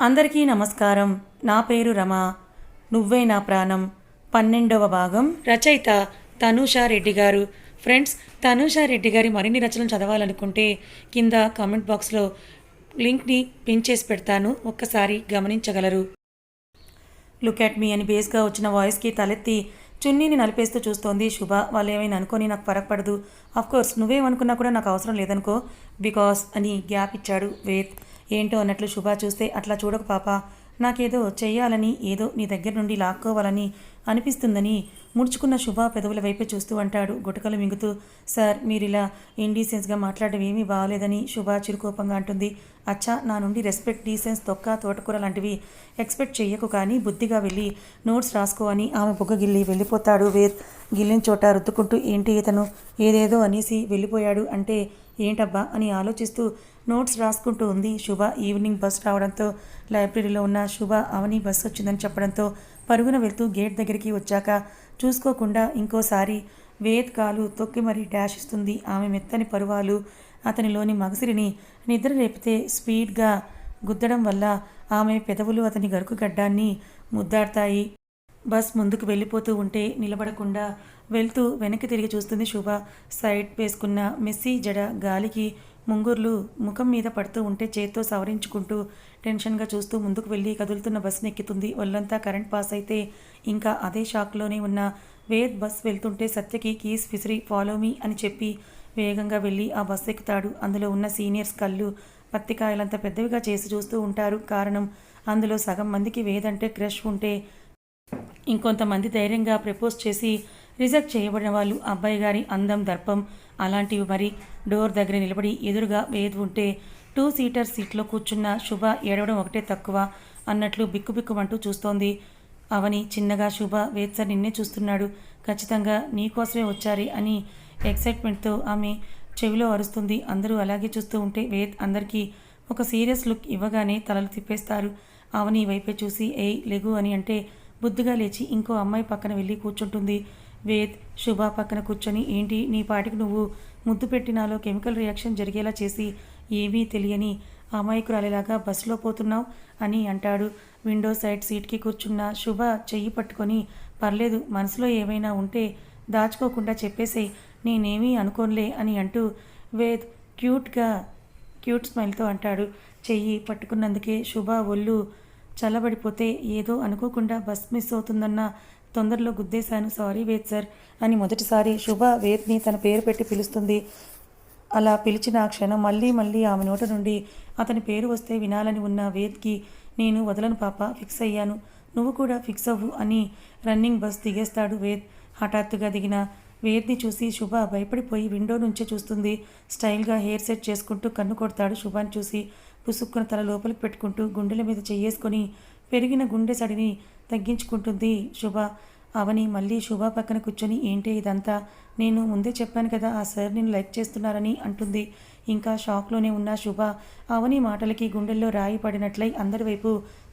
అందరికీ నమస్కారం. నా పేరు రమ. నువ్వే నా ప్రాణం. పన్నెండవ భాగం. రచయిత తనూషా రెడ్డి గారు. ఫ్రెండ్స్ తనూషా రెడ్డి గారి మరిన్ని రచనలు చదవాలనుకుంటే కింద కామెంట్ బాక్స్లో లింక్ని పిన్ చేసి పెడతాను. ఒక్కసారి గమనించగలరు. లుక్ అట్ మీ అని బేస్గా వచ్చిన వాయిస్కి తలెత్తి చున్నీని నలిపేస్తూ చూస్తోంది శుభ. వాళ్ళు ఏమైనా అనుకొని నాకు ఫరక్ పడదు కోర్స్ నువ్వేమనుకున్నా కూడా నాకు అవసరం లేదనుకో. బికాస్ అని గ్యాప్ ఇచ్చాడు వేద్. ఏంటో అన్నట్లు శుభ చూస్తే అట్లా చూడకు పాప. నాకేదో చెయ్యాలని ఏదో నీ దగ్గర నుండి లాక్కోవాలని అనిపిస్తుందని ముడుచుకున్న శుభ పెదవుల వైపే చూస్తూ అంటాడు గుటకలు మింగుతూ. సార్ మీరు ఇలా ఇండీసెన్స్గా మాట్లాడడం ఏమీ బాగాలేదని శుభ చిరుకోపంగా అంటుంది. అచ్చా నా నుండి రెస్పెక్ట్ డీసెన్స్ తొక్క తోటకూర లాంటివి ఎక్స్పెక్ట్ చెయ్యకు కానీ బుద్ధిగా వెళ్ళి నోట్స్ రాసుకో అని ఆమె బుగ్గ గిల్లి వెళ్ళిపోతాడు. వేర్ గిల్లిన చోట రుద్దుకుంటూ ఏంటి ఇతను? ఏదేదో అనేసి వెళ్ళిపోయాడు అంటే ఏంటబ్బా అని ఆలోచిస్తూ నోట్స్ రాసుకుంటూ ఉంది. శుభ ఈవినింగ్ బస్ రావడంతో లైబ్రరీలో ఉన్న శుభ అవని బస్ వచ్చిందని చెప్పడంతో పరుగున వెళ్తూ గేట్ దగ్గరికి వచ్చాక చూసుకోకుండా ఇంకోసారి వేద్ కాలు తొక్కి మరీ డాష్ ఇస్తుంది. ఆమె మెత్తని పరువాలు అతనిలోని మగసిరిని నిద్ర రేపితే స్పీడ్గా గుద్దడం వల్ల ఆమె పెదవులు అతని గరుకు గడ్డాన్ని ముద్దాడతాయి. బస్ ముందుకు వెళ్ళిపోతూ ఉంటే నిలబడకుండా వెళ్తూ వెనక్కి తిరిగి చూస్తుంది శుభ. సైడ్ వేసుకున్న మెస్సీ జడ గాలికి ముంగుర్లు ముఖం మీద పడుతూ ఉంటే చేత్తో సవరించుకుంటూ టెన్షన్గా చూస్తూ ముందుకు వెళ్ళి కదులుతున్న బస్సును ఎక్కుతుంది. ఒళ్ళంతా కరెంట్ పాస్ అయితే ఇంకా అదే షాక్లోనే ఉన్న వేద్ బస్ వెళ్తుంటే సత్యకి కీస్ విసిరి ఫాలో మీ అని చెప్పి వేగంగా వెళ్ళి ఆ బస్సు ఎక్కుతాడు. అందులో ఉన్న సీనియర్స్ కళ్ళు పత్తికాయలంత పెద్దవిగా చేసి చూస్తూ ఉంటారు. కారణం అందులో సగం మందికి వేదంటే క్రష్ ఉంటే ఇంకొంతమంది ధైర్యంగా ప్రపోజ్ చేసి రిజెక్ట్ చేయబడిన వాళ్ళు అబ్బాయి గారి అందం దర్పం అలాంటివి మరి డోర్ దగ్గర నిలబడి ఎదురుగా వేద్ ఉంటే టూ సీటర్ సీట్లో కూర్చున్న శుభ ఏడవడం ఒకటే తక్కువ అన్నట్లు బిక్కుబిక్కుమంటూ చూస్తోంది. అవని చిన్నగా శుభ వేద్ సార్ నిన్నే చూస్తున్నాడు. ఖచ్చితంగా నీకోసమే వచ్చారి అని ఎక్సైట్మెంట్తో ఆమె చెవిలో అరుస్తుంది. అందరూ అలాగే చూస్తూ ఉంటే వేద్ అందరికీ ఒక సీరియస్ లుక్ ఇవ్వగానే తలలు తిప్పేస్తారు. అవని వైపే చూసి ఏయ్ లెగు అని అంటే బుద్ధిగా లేచి ఇంకో అమ్మాయి పక్కన వెళ్ళి కూర్చుంటుంది. వేద్ శుభ పక్కన కూర్చొని ఏంటి నీ పాటికి నువ్వు ముద్దు పెట్టినాలో కెమికల్ రియాక్షన్ జరిగేలా చేసి ఏమీ తెలియని అమాయకురాలిలాగా బస్సులో పోతున్నావు అని అంటాడు. విండో సైడ్ సీట్కి కూర్చున్న శుభ చెయ్యి పట్టుకొని పర్లేదు మనసులో ఏమైనా ఉంటే దాచుకోకుండా చెప్పేసే నేనేమీ అనుకోనులే అని అంటూ వేద్ క్యూట్గా క్యూట్ స్మైల్తో అంటాడు. చెయ్యి పట్టుకున్నందుకే శుభ ఒళ్ళు చల్లబడిపోతే ఏదో అనుకోకుండా బస్ మిస్ అవుతుందన్న తొందరలో గుద్దేశాను. సారీ వేద్ సార్ అని మొదటిసారి శుభ వేద్ని తన పేరు పెట్టి పిలుస్తుంది. అలా పిలిచిన ఆ క్షణం మళ్ళీ మళ్ళీ ఆమె నోట నుండి అతని పేరు వస్తే వినాలని ఉన్న వేద్కి నేను వదలను పాప ఫిక్స్ అయ్యాను. నువ్వు కూడా ఫిక్స్ అవ్వు అని రన్నింగ్ బస్ దిగేస్తాడు వేద్. హఠాత్తుగా దిగిన వేద్ని చూసి శుభ భయపడిపోయి విండో నుంచే చూస్తుంది. స్టైల్గా హెయిర్ సెట్ చేసుకుంటూ కన్ను కొడతాడు శుభాన్ని చూసి. పుసుక్కున తల లోపలికి పెట్టుకుంటూ గుండెల మీద చెయ్యేసుకొని పెరిగిన గుండె సడిని తగ్గించుకుంటుంది. శుభ అవని మళ్ళీ శుభ పక్కన కూర్చొని ఏంటి ఇదంతా? నేను ముందే చెప్పాను కదా ఆ సార్ నేను లైక్ చేస్తున్నారని అంటుంది. ఇంకా షాక్లోనే ఉన్న శుభ అవని మాటలకి గుండెల్లో రాయి పడినట్లయి అందరి వైపు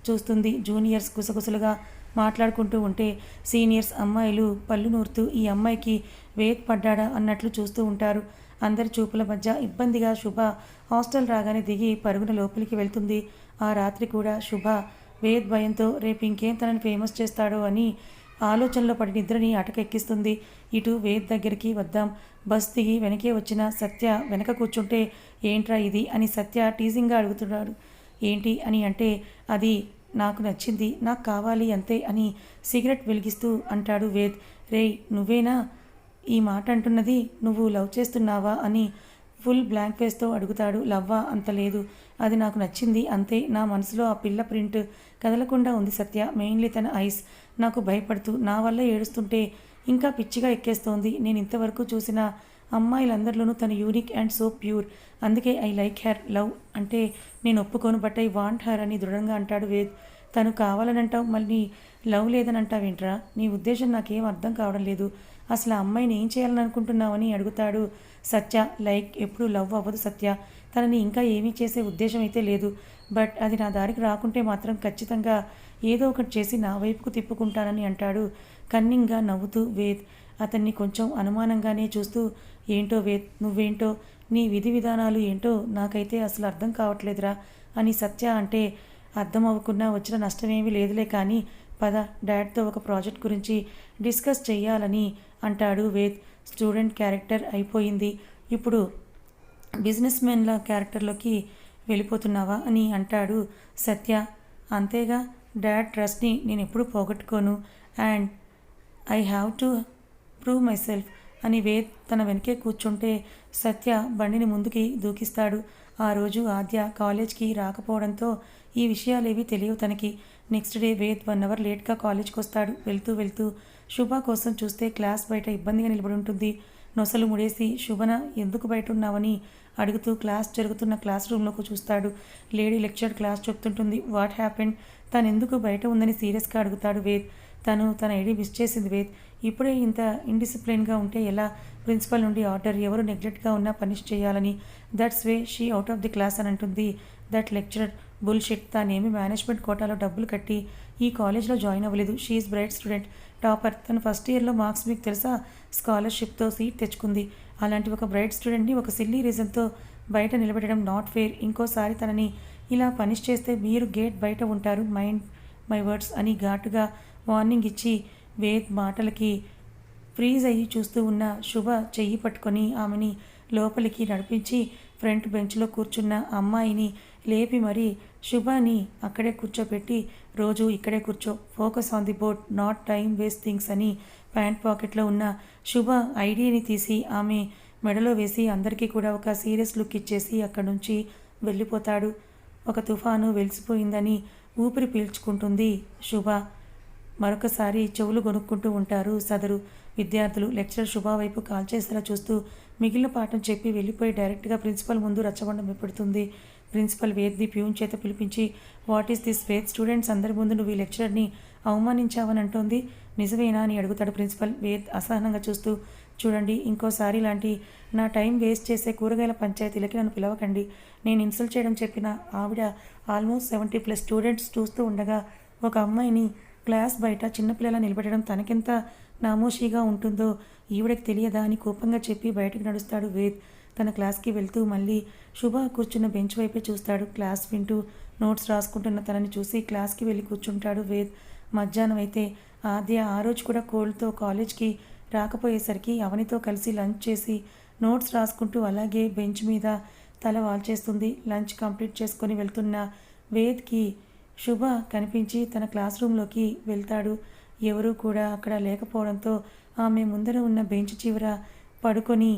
చూస్తుంది. జూనియర్స్ గుసగుసలుగా మాట్లాడుకుంటూ ఉంటే సీనియర్స్ అమ్మాయిలు పళ్ళు నూరుతూ ఈ అమ్మాయికి వేద్ పడ్డాడా అన్నట్లు చూస్తూ ఉంటారు. అందరి చూపుల మధ్య ఇబ్బందిగా శుభ హాస్టల్ రాగానే దిగి పరుగున లోపలికి వెళ్తుంది. ఆ రాత్రి కూడా శుభ వేద్ భయంతో రేపు ఇంకేం తనని ఫేమస్ చేస్తాడో అని ఆలోచనలో పడి నిద్రని అటకెక్కిస్తుంది. ఇటు వేద్ దగ్గరికి వద్దాం. బస్ దిగి వెనకే వచ్చిన సత్య వెనక కూర్చుంటే ఏంట్రా ఇది? అని సత్య టీజింగ్గా అడుగుతున్నాడు. ఏంటి? అని అంటే అది నాకు నచ్చింది. నాకు కావాలి అంతే అని సిగరెట్ వెలిగిస్తూ అంటాడు వేద్. రేయ్ నువ్వేనా? ఈ మాట అంటున్నది నువ్వు లవ్ చేస్తున్నావా? అని ఫుల్ బ్లాంక్ ఫేస్తో అడుగుతాడు లవ్వా అంత లేదు. అది నాకు నచ్చింది. అంతే. నా మనసులో ఆ పిల్ల ప్రింట్ కదలకుండా ఉంది సత్య. మెయిన్లీ తన ఐస్. నాకు భయపడుతూ నా వల్ల ఏడుస్తుంటే ఇంకా పిచ్చిగా ఎక్కేస్తోంది. నేను ఇంతవరకు చూసిన అమ్మాయిలందరిలోనూ తను యూనిక్ అండ్ సో ప్యూర్ అందుకే ఐ లైక్ హెర్ లవ్ అంటే నేను ఒప్పుకోను బట్ ఐ వాంట్ హర్ అని దృఢంగా అంటాడు వేద్. తను కావాలనంటావు మళ్ళీ లవ్ లేదని అంటావేంట్రా నీ ఉద్దేశం నాకేం అర్థం కావడం లేదు. అసలు ఆ అమ్మాయిని ఏం చేయాలని అనుకుంటున్నావని అడుగుతాడు సత్య. లైక్ ఎప్పుడు లవ్ అవ్వదు సత్య. తనని ఇంకా ఏమీ చేసే ఉద్దేశం అయితే లేదు. బట్ అది నా దారికి రాకుంటే మాత్రం ఖచ్చితంగా ఏదో ఒకటి చేసి నా వైపుకు తిప్పుకుంటానని అంటాడు. కన్నింగ్గా నవ్వుతూ వేద్ అతన్ని కొంచెం అనుమానంగానే చూస్తూ ఏంటో వేద్ నువ్వేంటో? నీ విధి విధానాలు ఏంటో నాకైతే అసలు అర్థం కావట్లేదురా అని సత్య అంటే అర్థం అవ్వకుండా వచ్చిన నష్టమేమీ లేదులే కానీ పద డాడ్తో ఒక ప్రాజెక్ట్ గురించి డిస్కస్ చేయాలని అంటాడు వేద్. స్టూడెంట్ క్యారెక్టర్ అయిపోయింది. ఇప్పుడు బిజినెస్ మెన్ల క్యారెక్టర్లోకి వెళ్ళిపోతున్నావా అని అంటాడు సత్య. అంతేగా డాడ్ ట్రస్ట్ని నేను ఎప్పుడు పోగొట్టుకోను. And I have to prove myself అని వేద్ తన వెనకే కూర్చుంటే సత్య బండిని ముందుకి దూకిస్తాడు. ఆ రోజు ఆద్య కాలేజ్కి రాకపోవడంతో ఈ విషయాలేవి తెలియవు తనకి. Next day Ved one hour లేట్గా కాలేజ్కి వస్తాడు. వెళ్తూ వెళ్తూ శుభ కోసం చూస్తే క్లాస్ బయట ఇబ్బందిగా నిలబడి ఉంటుంది. నొసలు ముడేసి శుభన ఎందుకు బయట ఉన్నావని అడుగుతూ క్లాస్ జరుగుతున్న క్లాస్ రూమ్లోకి చూస్తాడు. లేడీ లెక్చర్ క్లాస్ చెప్తుంటుంది వాట్ హ్యాపెండ్? తను ఎందుకు బయట ఉందని సీరియస్గా అడుగుతాడు వేద్. తను తన ఐడి మిస్ చేసింది వేద్. ఇప్పుడే ఇంత ఇండిసిప్లిన్గా ఉంటే ఎలా? ప్రిన్సిపల్ నుండి ఆర్డర్ ఎవరు నెగ్లెక్ట్గా ఉన్నా పనిష్ చేయాలని. That's way she out of the class అని అంటుంది దట్ లెక్చరర్. బుల్షిట్ తానేమి మేనేజ్మెంట్ కోటాలో డబ్బులు కట్టి ఈ కాలేజ్లో జాయిన్ అవ్వలేదు. She is bright student. Topper తను ఫస్ట్ ఇయర్లో మార్క్స్ మీకు తెలుసా? స్కాలర్షిప్తో సీట్ తెచ్చుకుంది. అలాంటి ఒక బ్రైట్ స్టూడెంట్ని ఒక సిల్లీ రీజన్తో బయట నిలబెట్టడం నాట్ ఫెయిర్. ఇంకోసారి తనని ఇలా పనిష్ చేస్తే మీరు గేట్ బయట ఉంటారు. మైండ్ మై వర్డ్స్ అని ఘాటుగా వార్నింగ్ ఇచ్చి వేద్ మాటలకి ఫ్రీజ్ అయ్యి చూస్తూ ఉన్న శుభ చెయ్యి పట్టుకొని ఆమెని లోపలికి నడిపించి ఫ్రంట్ బెంచ్లో కూర్చున్న అమ్మాయిని లేపి మరీ శుభని అక్కడే కూర్చోపెట్టి రోజు ఇక్కడే కూర్చో. Focus on the board not time waste things అని ప్యాంట్ పాకెట్లో ఉన్న శుభ ఐడియాని తీసి ఆమె మెడలో వేసి అందరికీ కూడా ఒక సీరియస్ లుక్ ఇచ్చేసి అక్కడి నుంచి వెళ్ళిపోతాడు. ఒక తుఫాను వెలిసిపోయిందని ఊపిరి పీల్చుకుంటుంది శుభ. మరొకసారి చెవులు కొనుక్కుంటూ ఉంటారు సదరు. విద్యార్థులు లెక్చరర్ శుభ వైపు కాల్ చేసేలా చూస్తూ మిగిలిన పాఠం చెప్పి వెళ్ళిపోయి డైరెక్ట్గా ప్రిన్సిపల్ ముందు రచ్చబండం పెడుతుంది ప్రిన్సిపల్ వేద్ది ప్యూన్ చేత పిలిపించి what is this Ved? Students అందరి ముందు నువ్వు ఈ లెక్చరర్ని అవమానించావని అంటోంది. నిజమేనా? అని అడుగుతాడు ప్రిన్సిపల్ వేద్ అసహనంగా చూస్తూ. చూడండి ఇంకోసారి ఇలాంటి నా టైం వేస్ట్ చేసే కూరగాయల పంచాయతీలకి నన్ను పిలవకండి. నేను ఇన్సల్ట్ చేయడం చెప్పిన ఆవిడ ఆల్మోస్ట్ సెవెంటీ ప్లస్ స్టూడెంట్స్ చూస్తూ ఉండగా ఒక అమ్మాయిని క్లాస్ బయట చిన్నపిల్లల నిలబెట్టడం తనకెంత నామోషిగా ఉంటుందో ఈవిడకి తెలియదా? అని కోపంగా చెప్పి బయటకు నడుస్తాడు వేద్. తన క్లాస్కి వెళ్తూ మళ్ళీ శుభ కూర్చున్న బెంచ్ వైపే చూస్తాడు. క్లాస్ వింటూ నోట్స్ రాసుకుంటున్న తనని చూసి క్లాస్కి వెళ్ళి కూర్చుంటాడు వేద్. మధ్యాహ్నం అయితే ఆద్య ఆ రోజు కూడా కోల్డ్తో కాలేజ్కి రాకపోయేసరికి అవనితో కలిసి లంచ్ చేసి నోట్స్ రాసుకుంటూ అలాగే బెంచ్ మీద తల వాల్చేస్తుంది. లంచ్ కంప్లీట్ చేసుకొని వెళ్తున్న వేద్కి శుభ కనిపించి తన క్లాస్ రూమ్లోకి వెళ్తాడు. ఎవరూ కూడా అక్కడ లేకపోవడంతో ఆమె ముందర ఉన్న బెంచ్ చివర పడుకొని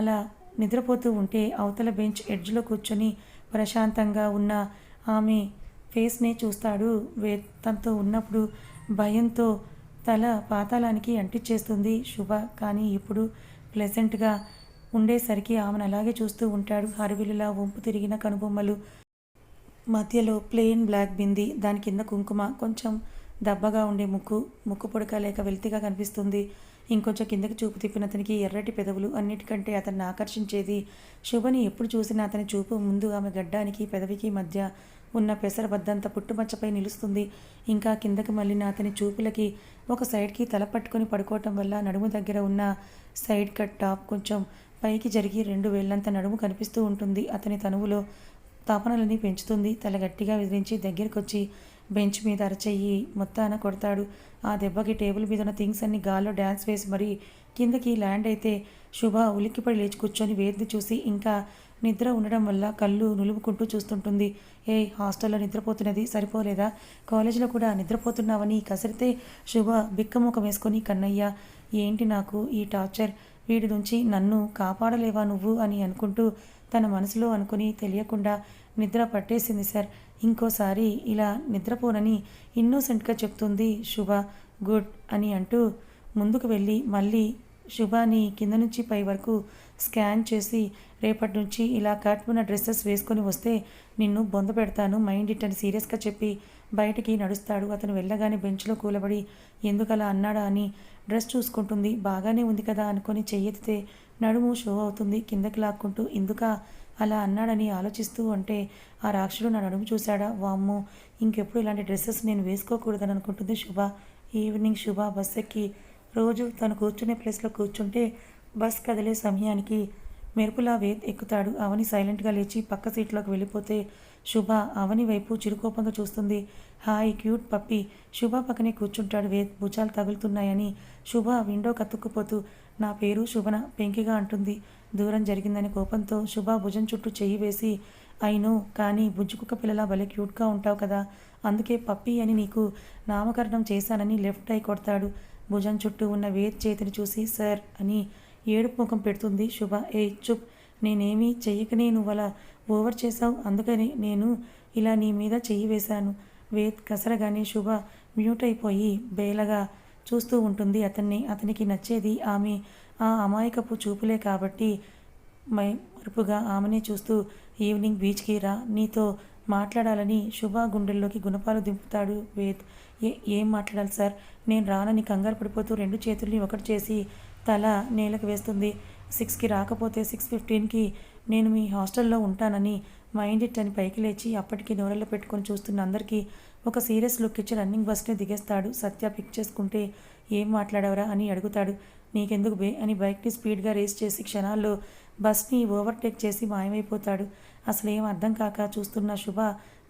అలా నిద్రపోతూ ఉంటే అవతల బెంచ్ ఎడ్జ్లో కూర్చొని ప్రశాంతంగా ఉన్న ఆమె ఫేస్ని చూస్తాడు. వే తనతో ఉన్నప్పుడు భయంతో తల పాతాళానికి అంటించేస్తుంది శుభ. కానీ ఇప్పుడు ప్లెజెంట్గా ఉండేసరికి ఆమెను అలాగే చూస్తూ ఉంటాడు. హరివిలులా వంపు తిరిగిన కనుబొమ్మలు మధ్యలో ప్లెయిన్ బ్లాక్ బింది దాని కింద కుంకుమ కొంచెం దబ్బగా ఉండే ముక్కు ముక్కు పొడక లేక వెల్తిగా కనిపిస్తుంది. ఇంకొంచెం కిందకి చూపు తిప్పిన అతనికి ఎర్రటి పెదవులు అన్నిటికంటే అతన్ని ఆకర్షించేది. శుభని ఎప్పుడు చూసినా అతని చూపు ముందు ఆమె గడ్డానికి పెదవికి మధ్య ఉన్న పెసరబద్దంత పుట్టుమచ్చపై నిలుస్తుంది. ఇంకా కిందకి మళ్ళిన అతని చూపులకి ఒక సైడ్కి తల పట్టుకొని పడుకోవటం వల్ల నడుము దగ్గర ఉన్న సైడ్ కట్ టాప్ కొంచెం పైకి జరిగి రెండు వేళ్ళంత నడుము కనిపిస్తూ ఉంటుంది. అతని తనువులో తాపనలని పెంచుతుంది. తల గట్టిగా విదిరించి దగ్గరకొచ్చి బెంచ్ మీద అరచెయ్యి మొత్తాన కొడతాడు. ఆ దెబ్బకి టేబుల్ మీద ఉన్న థింగ్స్ అన్ని గాల్లో డ్యాన్స్ వేసి మరీ కిందకి ల్యాండ్ అయితే శుభ ఉలిక్కిపడి లేచి కూర్చొని వేదిని చూసి ఇంకా నిద్ర ఉండడం వల్ల కళ్ళు నులుముకుంటూ చూస్తుంటుంది. ఏ హాస్టల్లో నిద్రపోతున్నది సరిపోలేదా? కాలేజీలో కూడా నిద్రపోతున్నావని కసిరితే శుభ బిక్కముఖం వేసుకొని కన్నయ్య ఏంటి నాకు ఈ టార్చర్? వీడి నుంచి నన్ను కాపాడలేవా నువ్వు? అని అనుకుంటూ తన మనసులో అనుకుని తెలియకుండా నిద్ర పట్టేసింది సార్. ఇంకోసారి ఇలా నిద్రపోనని ఇన్నోసెంట్గా చెప్తుంది శుభ. గుడ్ అని అంటూ ముందుకు వెళ్ళి మళ్ళీ శుభాని కింద నుంచి పై వరకు స్కాన్ చేసి రేపటి నుంచి ఇలా కట్ ఉన్న డ్రెస్సెస్ వేసుకొని వస్తే నిన్ను బొంద పెడతాను మైండ్ ఇట్ అని సీరియస్గా చెప్పి బయటికి నడుస్తాడు. అతను వెళ్ళగానే బెంచ్లో కూలబడి ఎందుకలా అన్నాడా అని డ్రెస్ చూసుకుంటుంది. బాగానే ఉంది కదా అనుకొని చెయ్యెత్తితే నడుము షో అవుతుంది. కిందకి లాక్కుంటూ ఇందుక అలా అన్నాడని ఆలోచిస్తూ ఉంటే ఆ రాక్షసుడు నా నడుము చూశాడా? వామ్మో ఇంకెప్పుడు ఇలాంటి డ్రెస్సెస్ నేను వేసుకోకూడదని అనుకుంటుంది శుభ. ఈవినింగ్ శుభ బస్ ఎక్కి రోజు తను కూర్చునే ప్లేస్లో కూర్చుంటే బస్ కదిలే సమయానికి మెరుపులా వే ఎక్కుతాడు. అవని సైలెంట్గా లేచి పక్క సీట్లోకి వెళ్ళిపోతే శుభ అవని వైపు చిరుకోపంగా చూస్తుంది. Hi cute puppy. శుభ పక్కనే కూర్చుంటాడు వేద్. భుజాలు తగులుతున్నాయని శుభ విండో కత్తుక్కుపోతూ నా పేరు శుభన? పెంకిగా అంటుంది. దూరం జరిగిందని కోపంతో శుభ భుజం చుట్టూ చెయ్యి వేసి అయినో కానీ బుజ్జుకుక్క పిల్లలా భలే క్యూట్గా ఉంటావు కదా అందుకే పప్పి అని నీకు నామకరణం చేశానని లెఫ్ట్ అయి కొడతాడు. భుజం చుట్టూ ఉన్న వేద్ చేతిని చూసి సార్ అని ఏడుపు ముఖం పెడుతుంది శుభ. ఏ చుప్ నేనేమీ చెయ్యకనే నువ్వు అలా ఓవర్ చేసావు అందుకని నేను ఇలా నీ మీద చెయ్యి వేశాను. వేద్ కసరగానే శుభ మ్యూట్ అయిపోయి బేలగా చూస్తూ ఉంటుంది అతన్ని. అతనికి నచ్చేది ఆమె ఆ అమాయకపు చూపులే కాబట్టి మై మరుపుగా ఆమెనే చూస్తూ ఈవినింగ్ బీచ్కి రా నీతో మాట్లాడాలని శుభ గుండెల్లోకి గుణపాలు దింపుతాడు వేద్. ఏ ఏం మాట్లాడాలి సార్? నేను రానని కంగారు పడిపోతూ రెండు చేతుల్ని ఒకటి చేసి తల నేలకు వేస్తుంది. సిక్స్కి రాకపోతే సిక్స్ ఫిఫ్టీన్కి నేను మీ హాస్టల్లో ఉంటానని మైండ్ ఇట్ అని పైకి లేచి అప్పటికి నోరల్లో పెట్టుకొని చూస్తున్న అందరికీ ఒక సీరియస్ లుక్ ఇచ్చి రన్నింగ్ బస్ని దిగేస్తాడు సత్య. పిక్ చేసుకుంటే ఏం మాట్లాడవరా అని అడుగుతాడు. నీకెందుకు బే అని బైక్ని స్పీడ్గా రేస్ చేసి క్షణాల్లో బస్ని ఓవర్టేక్ చేసి మాయమైపోతాడు. అసలు ఏం అర్థం కాక చూస్తున్న శుభ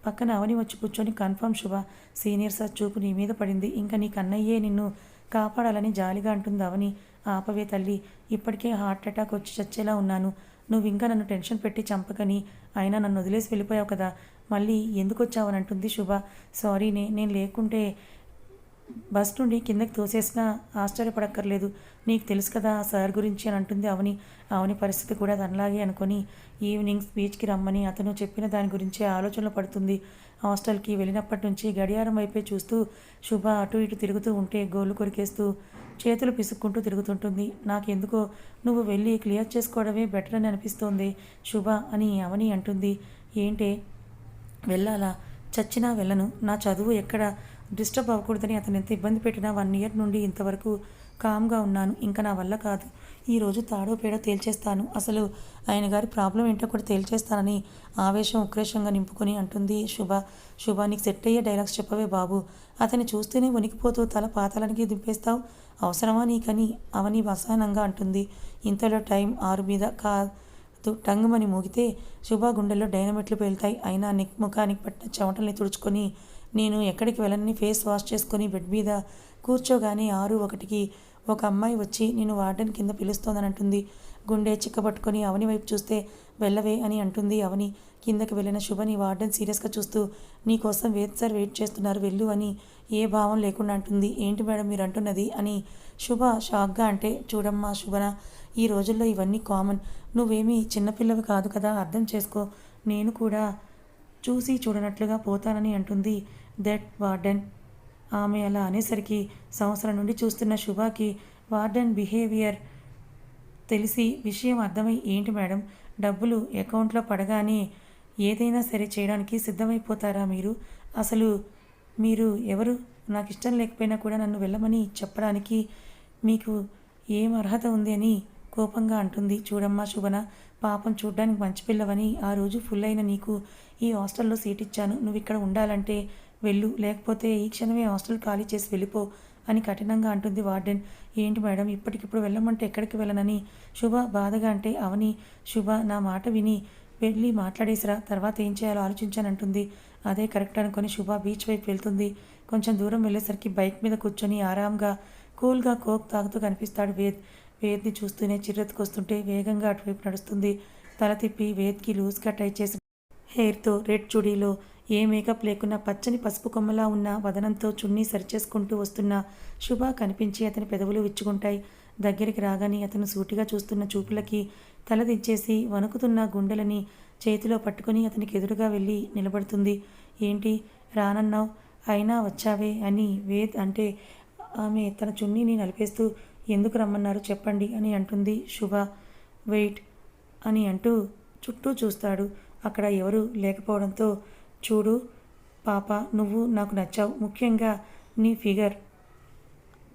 పక్కన అవని వచ్చి కూర్చొని కన్ఫర్మ్ శుభ సీనియర్ సార్ చూపు నీ మీద పడింది. ఇంకా నీ కన్నయ్యే నిన్ను కాపాడాలని జాలిగా అంటుంది అవని. ఆపవే తల్లి ఇప్పటికే హార్ట్ అటాక్ వచ్చి చచ్చేలా ఉన్నాను. నువ్వు ఇంకా నన్ను టెన్షన్ పెట్టి చంపకని అయినా నన్ను వదిలేసి వెళ్ళిపోయావు కదా. మళ్ళీ ఎందుకు వచ్చావని అంటుంది శుభ. సారీనే నేను లేకుంటే బస్ నుండి కిందకి తోసేసినా ఆశ్చర్యపడక్కర్లేదు. నీకు తెలుసు కదా ఆ సార్ గురించి అని అంటుంది అవని. అవని పరిస్థితి కూడా తనలాగే అనుకొని ఈవినింగ్స్ బీచ్కి రమ్మని అతను చెప్పిన దాని గురించే ఆలోచనలు పడుతుంది. హాస్టల్కి వెళ్ళినప్పటి నుంచి గడియారం వైపే చూస్తూ శుభ అటు ఇటు తిరుగుతూ ఉంటే గోళ్ళు కొరికేస్తూ చేతులు పిసుక్కుంటూ తిరుగుతుంటుంది. నాకెందుకో నువ్వు వెళ్ళి క్లియర్ చేసుకోవడమే బెటర్ అని అనిపిస్తోంది శుభ అని అవని అంటుంది. ఏంటే? వెళ్ళాలా? చచ్చినా వెళ్ళను. నా చదువు ఎక్కడ? డిస్టర్బ్ అవ్వకూడదని అతను ఎంత ఇబ్బంది పెట్టినా వన్ ఇయర్ నుండి ఇంతవరకు కామ్గా ఉన్నాను. ఇంకా నా వల్ల కాదు. ఈరోజు తాడో పేడో తేల్చేస్తాను. అసలు ఆయన గారి ప్రాబ్లం ఏంటో కూడా తేల్చేస్తానని ఆవేశం ఉక్రేషంగా నింపుకొని అంటుంది శుభ. శుభ నీకు సెట్ అయ్యే డైలాగ్స్ చెప్పవే బాబు. అతన్ని చూస్తేనే వణికిపోతూ తల పాతాలనికి దింపేస్తావు? అవసరమా నీకని? అవని అసహనంగా అంటుంది. ఇంతలో టైం ఆరు మీద కా టంగుమని మోగితే శుభ గుండెల్లో డైనమెట్లు పేలుతాయి. అయినా నెక్ ముఖానికి పట్టిన చెమటల్ని తుడుచుకొని నేను ఎక్కడికి వెళ్ళని ఫేస్ వాష్ చేసుకొని బెడ్ మీద కూర్చోగానే ఆరు ఒకటికి ఒక అమ్మాయి వచ్చి నేను వార్డెన్ కింద పిలుస్తోందని అంటుంది గుండె చిక్కబట్టుకొని అవని వైపు చూస్తే వెళ్ళవే అని అంటుంది అవని. కిందకి వెళ్ళిన శుభని వార్డెన్ సీరియస్గా చూస్తూ నీ కోసం వేద్ సార్ వెయిట్ చేస్తున్నారు వెళ్ళు అని ఏ భావం లేకుండా అంటుంది. ఏంటి మేడం మీరు అంటున్నది అని శుభ షాక్గా అంటే చూడమ్మా శుభన ఈ రోజుల్లో ఇవన్నీ కామన్. నువ్వేమీ చిన్నపిల్లవి కాదు కదా అర్థం చేసుకో. నేను కూడా చూసి చూడనట్లుగా పోతానని అంటుంది దట్ వార్డెన్. ఆమె అలా అనేసరికి సంవత్సరం నుండి చూస్తున్న శుభాకి వార్డెన్ బిహేవియర్ తెలిసి విషయం అర్థమై ఏంటి మేడం డబ్బులు అకౌంట్లో పడగానే ఏదైనా సరే చేయడానికి సిద్ధమైపోతారా మీరు? అసలు మీరు ఎవరు? నాకు ఇష్టం లేకపోయినా కూడా నన్ను వెళ్ళమని చెప్పడానికి మీకు ఏం అర్హత ఉంది అని కోపంగా అంటుంది. చూడమ్మా శుభన పాపం చూడ్డానికి మంచి పిల్లవని ఆ రోజు ఫుల్ అయిన నీకు ఈ హాస్టల్లో సీట్ ఇచ్చాను. నువ్వు ఇక్కడ ఉండాలంటే వెళ్ళు. లేకపోతే ఈ క్షణమే హాస్టల్ ఖాళీ చేసి వెళ్ళిపో అని కఠినంగా అంటుంది వార్డెన్. ఏంటి మేడం ఇప్పటికిప్పుడు వెళ్ళమంటే ఎక్కడికి వెళ్ళనని? శుభ బాధగా అంటే అవని. శుభ నా మాట విని వెళ్ళి మాట్లాడేసిరా. తర్వాత ఏం చేయాలో ఆలోచించానంటుంది. అదే కరెక్ట్ అనుకొని శుభ బీచ్ వైపు వెళ్తుంది. కొంచెం దూరం వెళ్ళేసరికి బైక్ మీద కూర్చొని ఆరాంగా కూల్గా కోక్ తాగుతూ కనిపిస్తాడు వేద్. వేద్ని చూస్తూనే చిర్రెత్తుకొస్తుంటే వేగంగా అటువైపు నడుస్తుంది. తల తిప్పి వేద్కి లూజ్గా టై చేసి హెయిర్తో రెడ్ చుడీలో ఏ మేకప్ లేకున్నా పచ్చని పసుపు కొమ్మలా ఉన్న వదనంతో చున్నీ సరిచేసుకుంటూ వస్తున్న శుభ కనిపించి అతని పెదవులు విచ్చుకుంటాయి. దగ్గరికి రాగానే అతను సూటిగా చూస్తున్న చూపులకి తలదించేసి వణుకుతున్న గుండెలని చేతిలో పట్టుకొని అతనికి ఎదురుగా వెళ్ళి నిలబడుతుంది. ఏంటి? రానన్నావు? అయినా వచ్చావే అని వేద్ అంటే ఆమె తన చున్నీని నలిపేస్తూ ఎందుకు రమ్మన్నారు చెప్పండి అని అంటుంది శుభ. వెయిట్ అని అంటూ చుట్టూ చూస్తాడు. అక్కడ ఎవరు లేకపోవడంతో చూడు పాప నువ్వు నాకు నచ్చావు. ముఖ్యంగా నీ ఫిగర్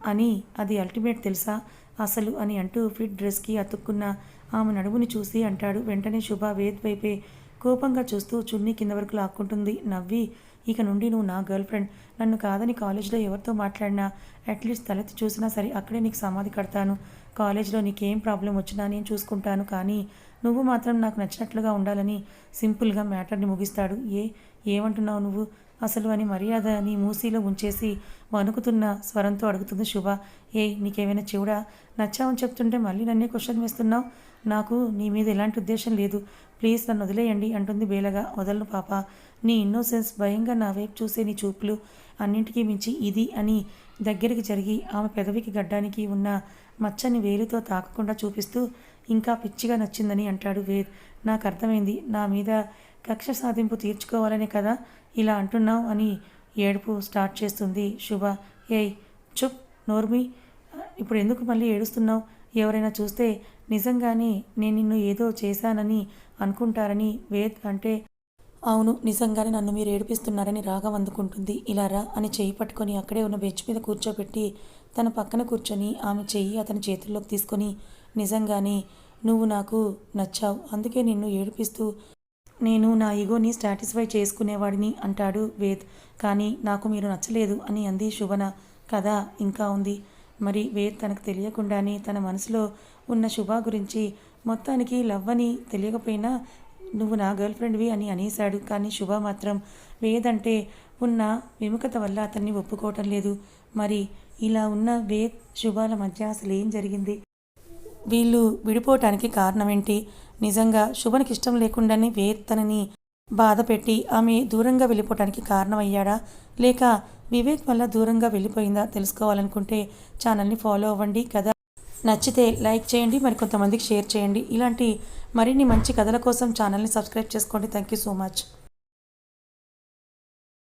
అని అది అల్టిమేట్ తెలుసా? అసలు అని అంటూ ఫిట్ డ్రెస్కి అతుక్కున్న ఆమె నడుముని చూసి అంటాడు. వెంటనే శుభ వేద్ వైపే కోపంగా చూస్తూ చున్నీ కింద వరకు లాక్కుంటుంది. నవ్వి ఇక నుండి నువ్వు నా గర్ల్ ఫ్రెండ్. నన్ను కాదని కాలేజ్లో ఎవరితో మాట్లాడినా అట్లీస్ట్ తలెత్తి చూసినా సరే అక్కడే నీకు సమాధి కడతాను. కాలేజ్లో నీకేం ప్రాబ్లం వచ్చినా నేను చూసుకుంటాను. కానీ నువ్వు మాత్రం నాకు నచ్చినట్లుగా ఉండాలని సింపుల్గా మ్యాటర్ని ముగిస్తాడు. ఏ ఏమంటున్నావు నువ్వు? అసలు అని మర్యాద నీ మూసీలో ఉంచేసి వణుకుతున్న స్వరంతో అడుగుతుంది శుభ. ఏ నీకేమైనా చెవుడా? నచ్చావని చెప్తుంటే మళ్ళీ నన్నే క్వశ్చన్ వేస్తున్నావు? నాకు నీ మీద ఎలాంటి ఉద్దేశం లేదు. ప్లీజ్ నన్ను వదిలేయండి అంటుంది బేలగా. వదలను పాప. నీ ఇన్నోసెన్స్ భయంగా నా వైపు చూసే నీ చూపులు అన్నింటికీ మించి ఇది అని దగ్గరికి జరిగి ఆమె పెదవికి గడ్డానికి ఉన్న మచ్చని వేలితో తాకకుండా చూపిస్తూ ఇంకా పిచ్చిగా నచ్చిందని అంటాడు వేద్. నాకు అర్థమైంది. నా మీద కక్ష సాధింపు తీర్చుకోవాలనే కదా ఇలా అంటున్నావు అని ఏడుపు స్టార్ట్ చేస్తుంది శుభ. ఏయ్ చుప్ నోర్మి. ఇప్పుడు ఎందుకు మళ్ళీ ఏడుస్తున్నావు? ఎవరైనా చూస్తే నిజంగానే నేను నిన్ను ఏదో చేశానని అనుకుంటారని వేద్ అంటే అవును నిజంగానే నన్ను మీరు ఏడిపిస్తున్నారని రాగం అందుకుంటుంది. ఇలా రా అని చెయ్యి పట్టుకొని అక్కడే ఉన్న బెంచ్ మీద కూర్చోబెట్టి తన పక్కన కూర్చొని ఆమె చెయ్యి అతని చేతుల్లోకి తీసుకొని నిజంగానే నువ్వు నాకు నచ్చావు. అందుకే నిన్ను ఏడిపిస్తూ నేను నా ఈగోని సాటిస్ఫై చేసుకునేవాడిని అంటాడు వేద్. కానీ నాకు మీరు నచ్చలేదు అని అంది శుభన. కథ ఇంకా ఉంది. మరి వేద్ తనకు తెలియకుండానే తన మనసులో ఉన్న శుభ గురించి మొత్తానికి లవ్ అని తెలియకపోయినా నువ్వు నా గర్ల్ ఫ్రెండ్వి అని అనేశాడు. కానీ శుభ మాత్రం వేద్ అంటే ఉన్న విముఖత వల్ల అతన్ని ఒప్పుకోవటం లేదు. మరి ఇలా ఉన్న వేద్ శుభాల మధ్య అసలు ఏం జరిగింది? వీళ్ళు విడిపోవటానికి కారణం ఏంటి నిజంగా శుభనికి ఇష్టం లేకుండానే వేద్ తనని బాధపెట్టి ఆమె దూరంగా వెళ్ళిపోవటానికి కారణమయ్యాడా? లేక వివేక్ వల్ల దూరంగా వెళ్ళిపోయిందా తెలుసుకోవాలనుకుంటే ఛానల్ని ఫాలో అవ్వండి. కదా నచ్చితే లైక్ చేయండి మరి కొంతమందికి షేర్ చేయండి. ఇలాంటి మరిన్ని మంచి కథల కోసం ఛానల్ని సబ్స్క్రైబ్ చేసుకోండి. Thank you so much.